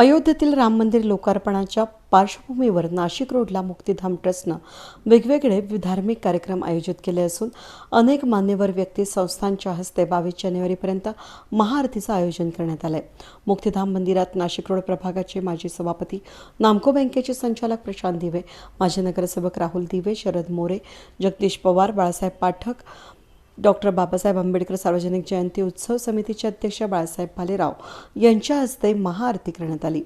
अयोध्येतील राम मंदिर लोकार्पणाच्या पार्श्वभूमीवर नाशिक रोडला मुक्तिधाम ट्रस्टनं वेगवेगळे धार्मिक कार्यक्रम आयोजित केले असून अनेक मान्यवर व्यक्ती संस्थांच्या हस्ते बावीस जानेवारीपर्यंत महाआरतीचं आयोजन करण्यात आलंय. मुक्तिधाम मंदिरात नाशिक रोड प्रभागाचे माजी सभापती नामको बँकेचे संचालक प्रशांत दिवे माजी नगरसेवक राहुल दिवे शरद मोरे जगदीश पवार बाळासाहेब पाठक डॉक्टर बाबासाहेब आंबेडकर सार्वजनिक जयंती उत्सव समितीचे अध्यक्ष बाळासाहेब भालेराव यांच्या हस्ते महाआरती करण्यात आली.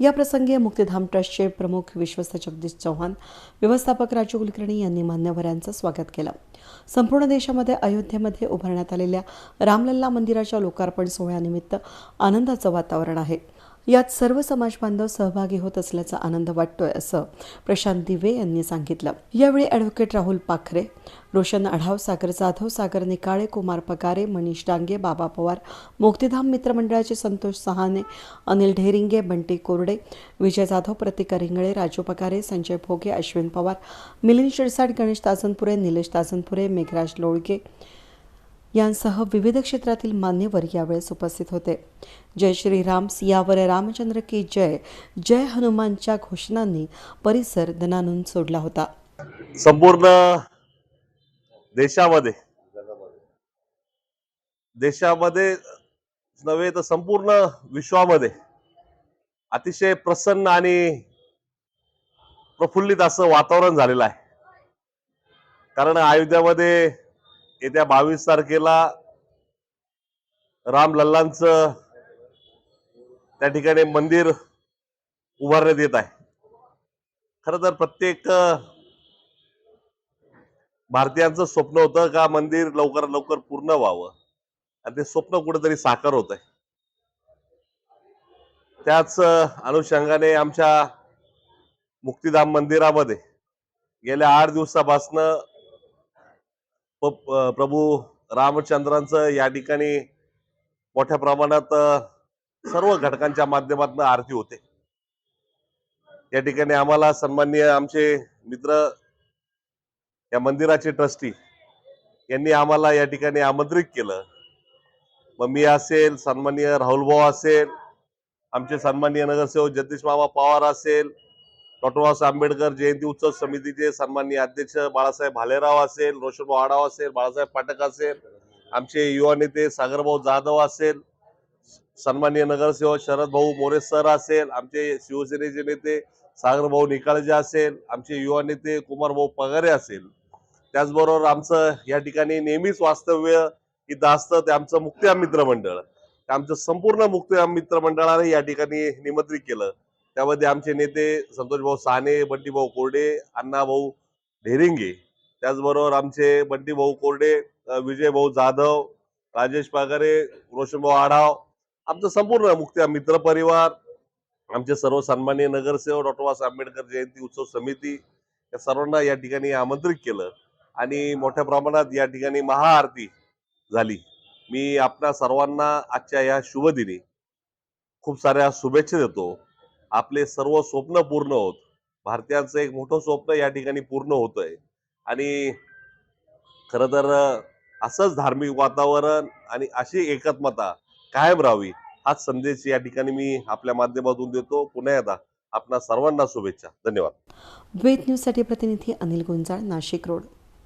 या प्रसंगी मुक्तिधाम ट्रस्टचे प्रमुख विश्वस्त जगदीश चव्हाण व्यवस्थापक राजू कुलकर्णी यांनी मान्यवरांचं स्वागत केलं. संपूर्ण देशामध्ये अयोध्येमध्ये उभारण्यात आलेल्या रामलल्ला मंदिराच्या लोकार्पण सोहळ्यानिमित्त आनंदाचं वातावरण आहे. यात सर्व समाजबांधव सहभागी होत असल्याचा आनंद वाटतोय असं प्रशांत दिवे यांनी सांगितलं. यावेळी ॲडव्होकेट राहुल पाखरे रोशन आढाव सागर जाधव सागर निकाळे कुमार पगारे मनीष डांगे बाबा पवार मुक्तिधाम मित्रमंडळाचे संतोष सहाने अनिल ढेरिंगे बंटी कोरडे विजय जाधव प्रतिका रिंगळे राजू पगारे संजय भोगे अश्विन पवार मिलिंद शिरसाट गणेश ताजनपुरे निलेश ताजनपुरे मेघराज लोळगे यांसह विविध क्षेत्रातील मान्यवर यावेळेस उपस्थित होते. जय श्रीराम सियावर रामचंद्र की जय. जय हनुमानच्या घोषणांनी परिसर दनानून सोडला होता. संपूर्ण देशामध्ये देशामध्ये नव्हे तर संपूर्ण विश्वामध्ये अतिशय प्रसन्न आणि प्रफुल्लित असं वातावरण झालेलं आहे. कारण अयोध्यामध्ये येत्या बावीस तारखेला राम लल्लांचं त्या ठिकाणी मंदिर उभारण्यात येत आहे. खर तर प्रत्येक भारतीयांचं स्वप्न होतं का मंदिर लवकरात लवकर पूर्ण व्हावं. आणि ते स्वप्न कुठेतरी साकार होत आहे. त्याच अनुषंगाने आमच्या मुक्तिधाम मंदिरामध्ये गेल्या आठ दिवसापासनं प- प्रभू रामचंद्रांचं या ठिकाणी मोठ्या प्रमाणात सर्व घटकांच्या माध्यमातून आरती होते. या ठिकाणी आम्हाला सन्माननीय आमचे मित्र या मंदिराचे ट्रस्टी यांनी आम्हाला या ठिकाणी आमंत्रित केलं. मग मी असेल सन्माननीय राहुल भाऊ असेल आमचे सन्माननीय नगरसेवक जगदीश मामा पवार असेल डॉक्टर बाबासाहेब आंबेडकर जयंती उत्सव समितीचे सन्माननीय अध्यक्ष बाळासाहेब भालेराव असेल रोशनभाऊ आढाव असेल बाळासाहेब पाटक असेल आमचे युवा नेते सागरभाऊ जाधव असेल सन्माननीय नगरसेवक शरद भाऊ मोरे सर असेल आमचे शिवसेनेचे नेते सागरभाऊ निकाळजे असेल आमचे युवा नेते कुमार भाऊ पगारे असेल. त्याचबरोबर आमचं या ठिकाणी नेहमीच वास्तव्य इथं असतं ते आमचं मुक्त्या मित्रमंडळ. आमचं संपूर्ण मुक्त्या मित्र मंडळाने या ठिकाणी निमंत्रित केलं. त्यामध्ये आमचे नेते संतोष भाऊ साने बंटी भाऊ कोरडे अण्णा भाऊ ढेरिंगे त्याचबरोबर आमचे बंटी भाऊ कोरडे विजय भाऊ जाधव राजेश पागारे रोशन भाऊ आढाव आमचं संपूर्ण मुक्तिधाम मित्र परिवार आमचे सर्व सन्माननीय नगरसेवक डॉक्टर बाबासाहेब आंबेडकर जयंती उत्सव समिती या सर्वांना या ठिकाणी आमंत्रित केलं आणि मोठ्या प्रमाणात या ठिकाणी महाआरती झाली. मी आपल्या सर्वांना आजच्या या शुभदिनी खूप साऱ्या शुभेच्छा देतो. आपले सर्व स्वप्न पूर्ण होत. भारतीयांचं एक मोठं स्वप्न या ठिकाणी पूर्ण होतंय. आणि खर तर असंच धार्मिक वातावरण आणि अशी एकात्मता कायम राहावी हाच संदेश या ठिकाणी मी आपल्या माध्यमातून देतो. पुन्हा एकदा आपणा सर्वांना शुभेच्छा. धन्यवाद. वेद न्यूजसाठी प्रतिनिधी अनिल गुंजाळ नाशिक रोड.